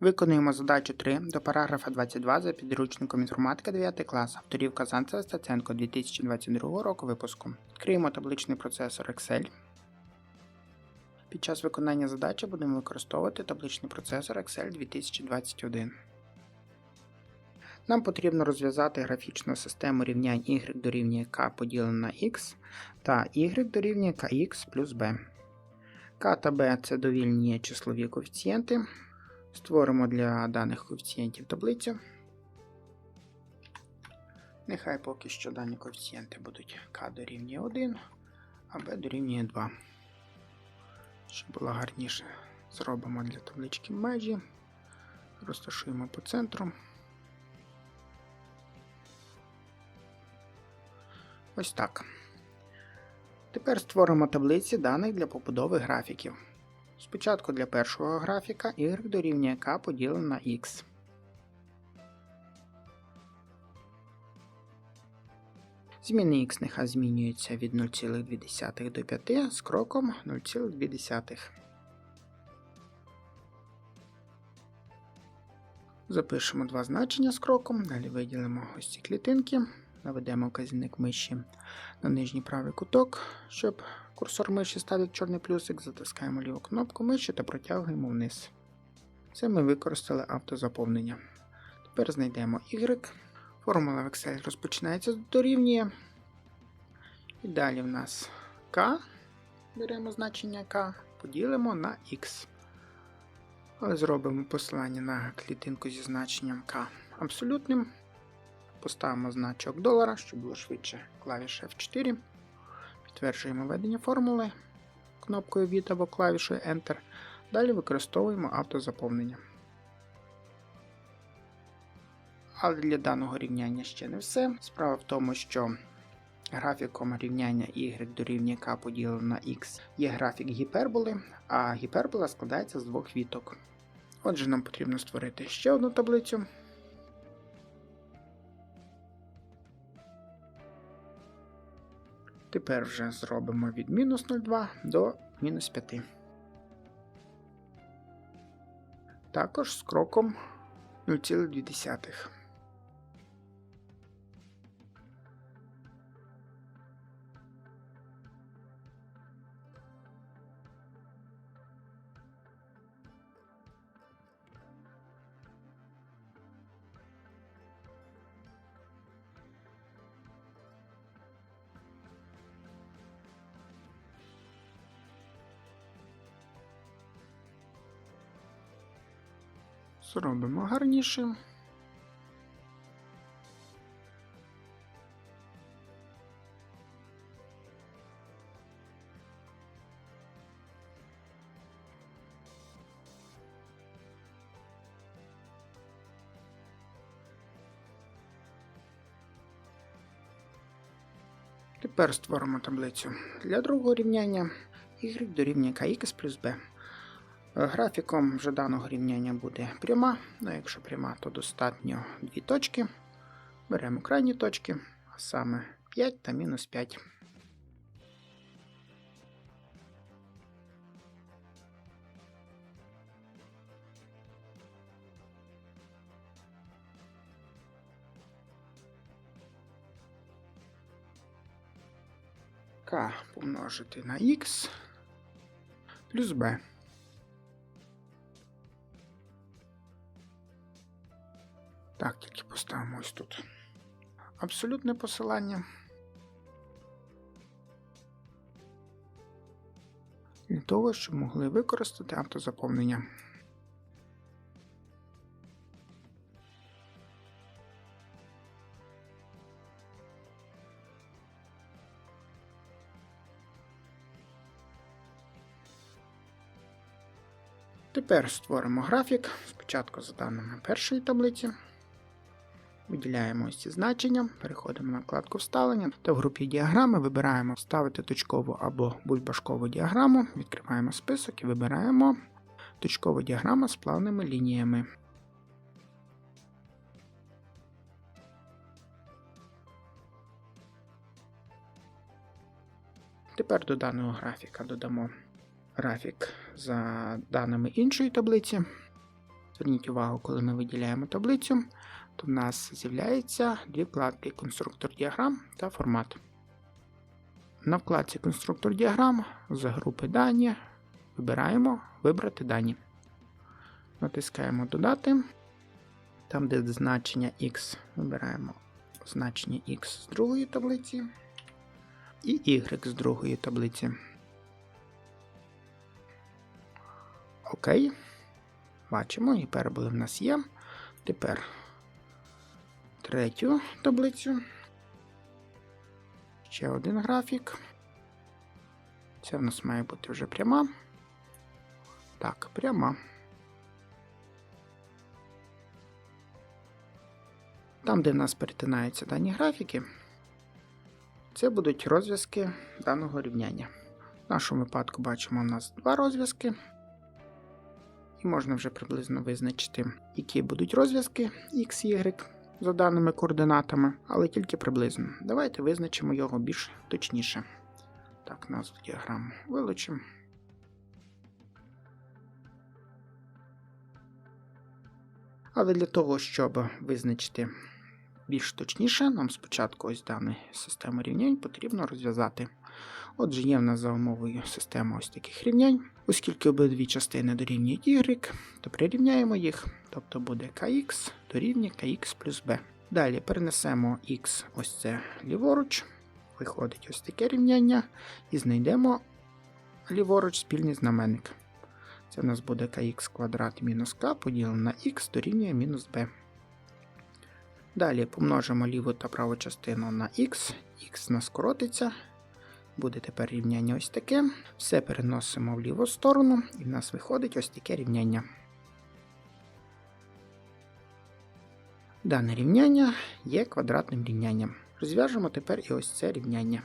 Виконуємо задачу 3 до параграфа 22 за підручником інформатика 9 клас, авторів Казанцева Стаценко 2022 року випуску. Відкриємо табличний процесор Excel. Під час виконання задачі будемо використовувати табличний процесор Excel 2021. Нам потрібно розв'язати графічну систему рівнянь y дорівнює k поділене на x та y дорівнює kx плюс b. k та b це довільні числові коефіцієнти. Створимо для даних коефіцієнтів таблицю. Нехай поки що дані коефіцієнти будуть k дорівнює 1, а b дорівнює 2. Щоб було гарніше, зробимо для таблички межі, розташуємо по центру. Ось так. Тепер створимо таблиці даних для побудови графіків. Спочатку для першого графіка y дорівнює k поділене на x. Зміни x нехай змінюються від 0,2 до 5 з кроком 0,2. Запишемо два значення з кроком, далі виділимо ось ці клітинки, наведемо вказівник миші на нижній правий куток, щоб курсор миші став як чорний плюсик, затискаємо ліву кнопку миші та протягуємо вниз. Це ми використали автозаповнення. Тепер знайдемо y. Формула в Excel розпочинається з дорівнює. І далі в нас k. Беремо значення k, поділимо на x. Але зробимо посилання на клітинку зі значенням k абсолютним. Поставимо значок долара, щоб було швидше клавіша F4. Підтверджуємо введення формули кнопкою від або клавішою Enter. Далі використовуємо автозаповнення. Але для даного рівняння ще не все. Справа в тому, що графіком рівняння y дорівнює k поділено на x є графік гіперболи, а гіпербола складається з двох віток. Отже, нам потрібно створити ще одну таблицю. Тепер вже зробимо від мінус 0,2 до мінус 5. Також з кроком 0,2. Зробимо гарніше. Тепер створимо таблицю для другого рівняння y дорівнює kx плюс b. Графіком вже даного рівняння буде пряма. Ну, якщо пряма, то достатньо дві точки. Беремо крайні точки, а саме 5 та мінус 5. К помножити на х плюс b. Так, тільки поставимо ось тут. Абсолютне посилання. Для того, щоб могли використати автозаповнення. Тепер створимо графік. Спочатку за даними першої таблиці. Виділяємо ось ці значення, переходимо на вкладку вставлення та в групі діаграми вибираємо вставити точкову або бульбашкову діаграму, відкриваємо список і вибираємо точкову діаграму з плавними лініями. Тепер до даного графіка додамо графік за даними іншої таблиці. Зверніть увагу, коли ми виділяємо таблицю, в нас з'являються дві вкладки конструктор діаграм та формат. На вкладці конструктор діаграм з групи дані вибираємо Вибрати дані. Натискаємо Додати. Там, де значення X, вибираємо значення X з другої таблиці і Y з другої таблиці. Окей. Бачимо, гіперболи в нас є. Тепер третю таблицю. Ще один графік. Це в нас має бути вже пряма. Так, пряма. Там, де в нас перетинаються дані графіки, це будуть розв'язки даного рівняння. В нашому випадку бачимо, у нас два розв'язки. І можна вже приблизно визначити, які будуть розв'язки x, y за даними координатами, але тільки приблизно. Давайте визначимо його більш точніше. Так, назву діаграму вилучимо. Але для того, щоб визначити більш точніше, нам спочатку ось дану систему рівнянь потрібно розв'язати. Отже, є в нас за умовою система ось таких рівнянь. Оскільки обидві частини дорівнюють y, то прирівняємо їх, тобто буде kx дорівнює kx плюс b. Далі перенесемо x ось це ліворуч, виходить ось таке рівняння, і знайдемо ліворуч спільний знаменник. Це в нас буде kx квадрат мінус k поділено на x дорівнює мінус b. Далі помножимо ліву та праву частину на x, x нас скоротиться. Буде тепер рівняння ось таке. Все переносимо в ліву сторону, і в нас виходить ось таке рівняння. Дане рівняння є квадратним рівнянням. Розв'яжемо тепер і ось це рівняння.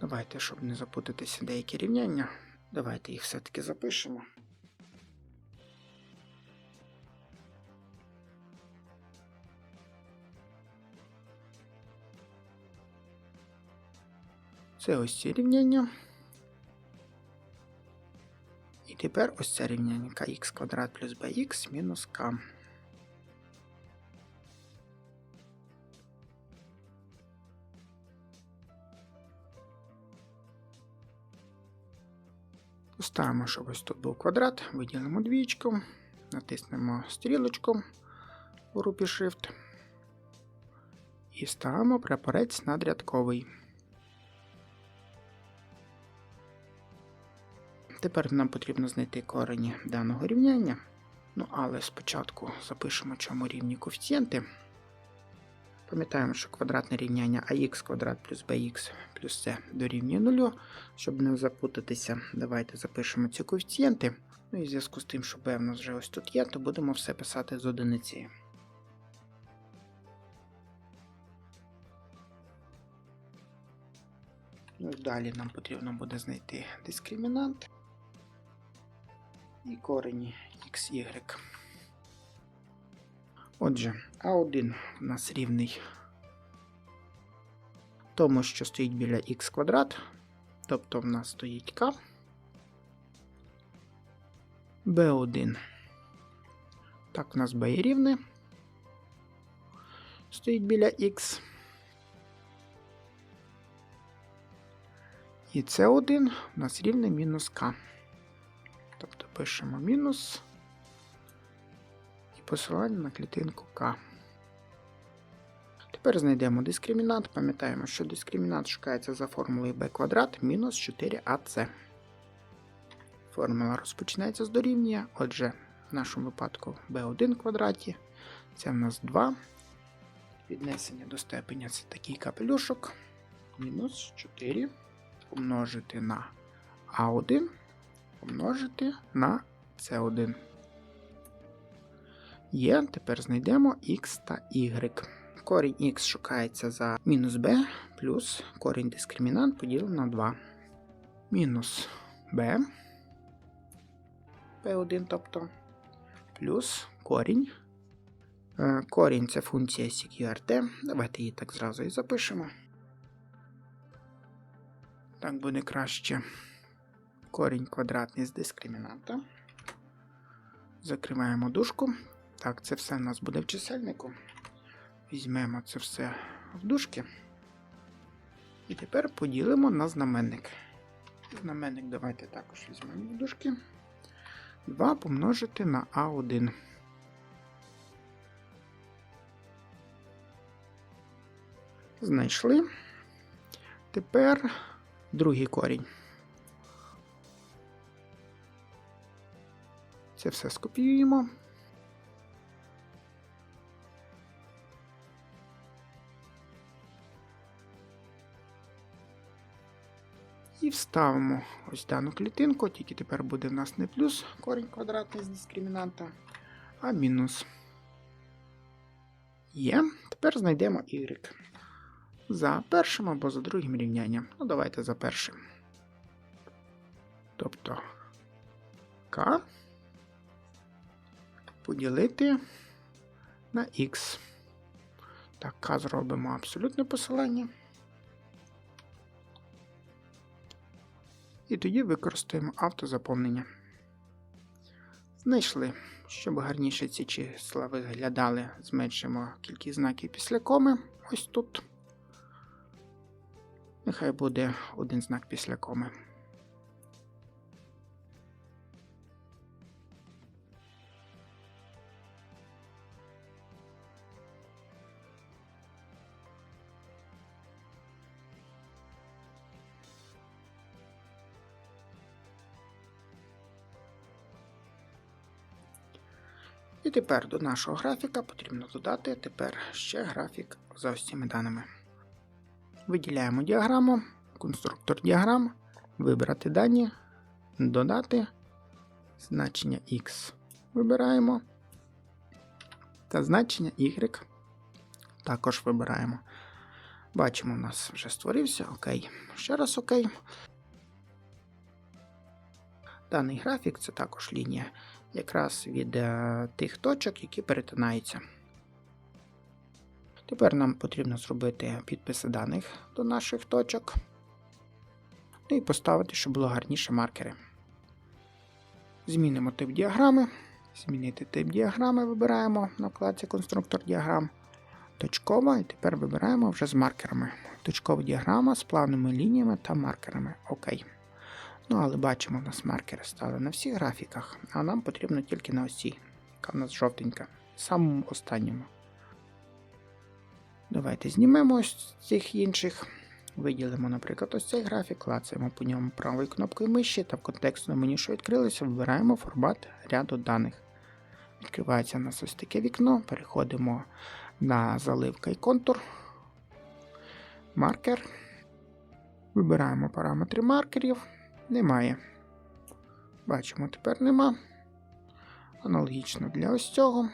Давайте, щоб не запутатися деякі рівняння, давайте їх все-таки запишемо. Це ось ці рівняння. І тепер ось це рівняння kx квадрат плюс bx мінус k. Поставимо, щоб ось тут був квадрат, виділимо двічку, натиснемо стрілочку у групі Shift і ставимо прапорець надрядковий. Тепер нам потрібно знайти корені даного рівняння. Ну, але спочатку запишемо чому рівні коефіцієнти. Пам'ятаємо, що квадратне рівняння ax квадрат плюс bx плюс c дорівнює 0. Щоб не запутатися, давайте запишемо ці коефіцієнти. Ну і в зв'язку з тим, що b в нас вже ось тут є, то будемо все писати з одиниці. Ну далі нам потрібно буде знайти дискримінант і корені xy. Отже, А1 у нас рівний тому, що стоїть біля х квадрат, тобто в нас стоїть k. b1. Так, у нас b є рівне. Стоїть біля х. І С1 у нас рівне мінус k. Пишемо мінус і посилання на клітинку К. Тепер знайдемо дискримінант. Пам'ятаємо, що дискримінант шукається за формулою b квадрат мінус 4ac. Формула розпочинається з дорівнює. Отже, в нашому випадку b1 квадраті. Це в нас 2. Віднесення до степеня це такий капелюшок. Мінус 4 помножити на А1 помножити на С1. Є, тепер знайдемо х та y. Корінь х шукається за мінус b плюс корінь дискримінант поділено на 2. Мінус b, p1, тобто, плюс корінь. Е, Корінь це функція CQRT. Давайте її так зразу і запишемо. Так буде краще корінь квадратний з дискримінанта. Закриваємо дужку. Так, це все в нас буде в чисельнику. Візьмемо це все в дужки. І тепер поділимо на знаменник. Знаменник давайте також візьмемо в дужки. 2 помножити на А1. Знайшли. Тепер другий корінь. Це все скопіюємо. І вставимо ось дану клітинку, тільки тепер буде в нас не плюс корінь квадратний з дискримінанта, а мінус. Є. Тепер знайдемо y. За першим або за другим рівнянням. Ну, давайте за першим. Тобто k поділити на x. Так, зробимо абсолютне посилання. І тоді використаємо автозаповнення. Знайшли. Щоб гарніше ці числа виглядали, зменшимо кількість знаків після коми. Ось тут. Нехай буде один знак після коми. І тепер до нашого графіка потрібно додати тепер ще графік за ось даними. Виділяємо діаграму, конструктор діаграм, вибрати дані, додати значення X. Вибираємо. Та значення Y також вибираємо. Бачимо, у нас вже створився. Окей. Ще раз окей. Даний графік це також лінія якраз від е, тих точок, які перетинаються. Тепер нам потрібно зробити підписи даних до наших точок. Ну і поставити, щоб було гарніше маркери. Змінимо тип діаграми. Змінити тип діаграми вибираємо на вкладці конструктор діаграм. Точкова, і тепер вибираємо вже з маркерами. Точкова діаграма з плавними лініями та маркерами. Окей. Ну, але бачимо, у нас маркери стали на всіх графіках, а нам потрібно тільки на осі, яка в нас жовтенька, самому останньому. Давайте знімемо ось цих інших. Виділимо, наприклад, ось цей графік, клацаємо по ньому правою кнопкою миші та в контекстному меню, що відкрилося, вибираємо формат ряду даних. Відкривається у нас ось таке вікно, переходимо на заливка і контур, маркер. Вибираємо параметри маркерів. Немає. Бачимо, тепер нема. Аналогічно для ось цього.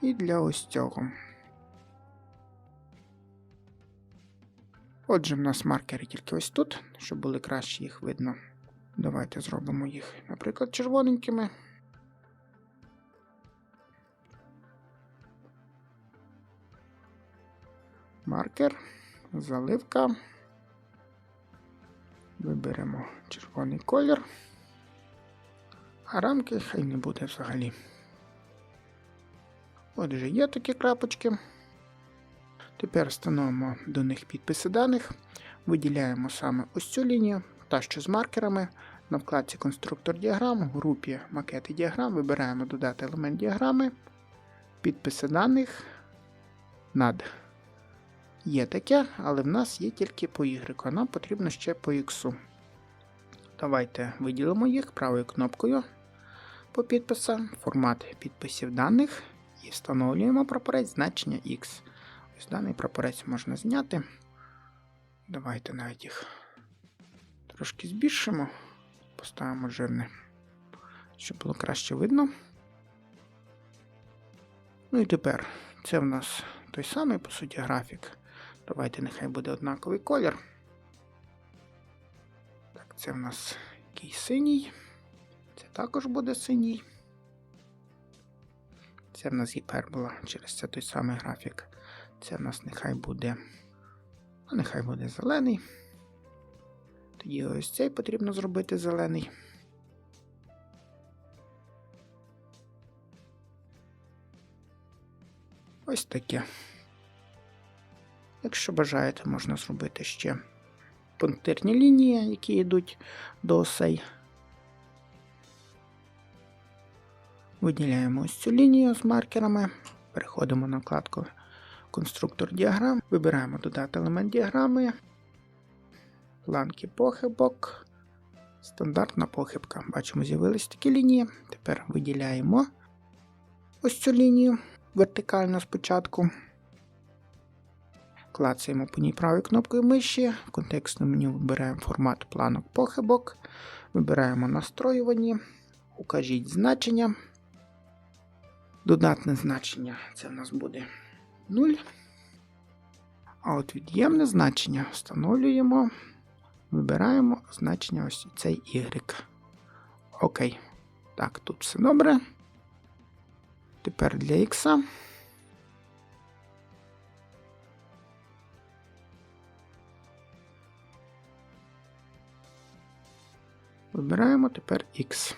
І для ось цього. Отже, в нас маркери тільки ось тут, щоб були краще їх видно. Давайте зробимо їх, наприклад, червоненькими. Маркер, заливка. Виберемо червоний колір, а рамки хай не буде взагалі. Отже, є такі крапочки. Тепер встановимо до них підписи даних, виділяємо саме ось цю лінію, та що з маркерами. На вкладці Конструктор діаграм, в групі макети діаграм вибираємо додати елемент діаграми, підписи даних над. Є таке, але в нас є тільки по Y, нам потрібно ще по X. Давайте виділимо їх правою кнопкою по підписам, формат підписів даних і встановлюємо прапорець значення X. Ось даний прапорець можна зняти. Давайте навіть їх трошки збільшимо, поставимо жирне, щоб було краще видно. Ну і тепер це в нас той самий, по суті, графік. Давайте нехай буде однаковий колір. Так, це в нас якийсь синій. Це також буде синій. Це в нас гіпербола, через це той самий графік. Це в нас нехай буде. Ну, нехай буде зелений. Тоді ось цей потрібно зробити зелений. Ось таке. Якщо бажаєте, можна зробити ще пунктирні лінії, які йдуть до осей. Виділяємо ось цю лінію з маркерами, переходимо на вкладку Конструктор діаграм, вибираємо додати елемент діаграми, планки похибок, стандартна похибка. Бачимо, з'явились такі лінії. Тепер виділяємо ось цю лінію вертикально спочатку. Клацаємо по ній правою кнопкою миші. В контекстному меню вибираємо формат планок похибок. Вибираємо настроювані. Укажіть значення. Додатне значення це в нас буде 0. А от від'ємне значення встановлюємо. Вибираємо значення ось цей Y. Окей. Так, тут все добре. Тепер для X. Вибираємо тепер X.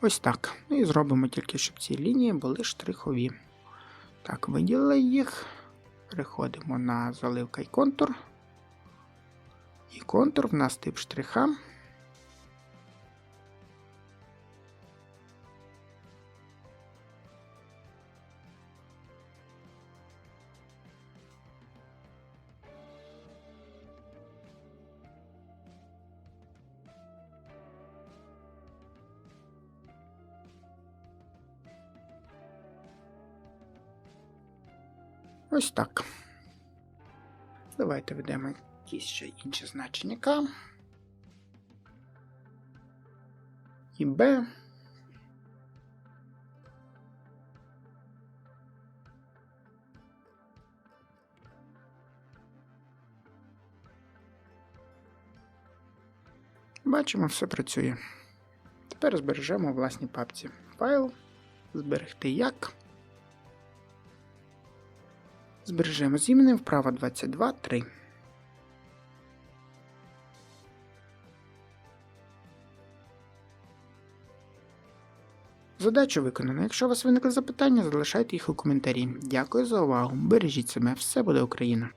Ось так. Ну і зробимо тільки, щоб ці лінії були штрихові. Так, виділили їх. Переходимо на заливка і контур. І контур в нас тип штриха. Ось так. Давайте введемо якісь ще інші значення К. І Б. Бачимо, все працює. Тепер збережемо у власній папці файл, зберегти як. Збережемо з іменем вправо 22, 3. Задача виконана. Якщо у вас виникли запитання, залишайте їх у коментарі. Дякую за увагу. Бережіть себе, все буде Україна!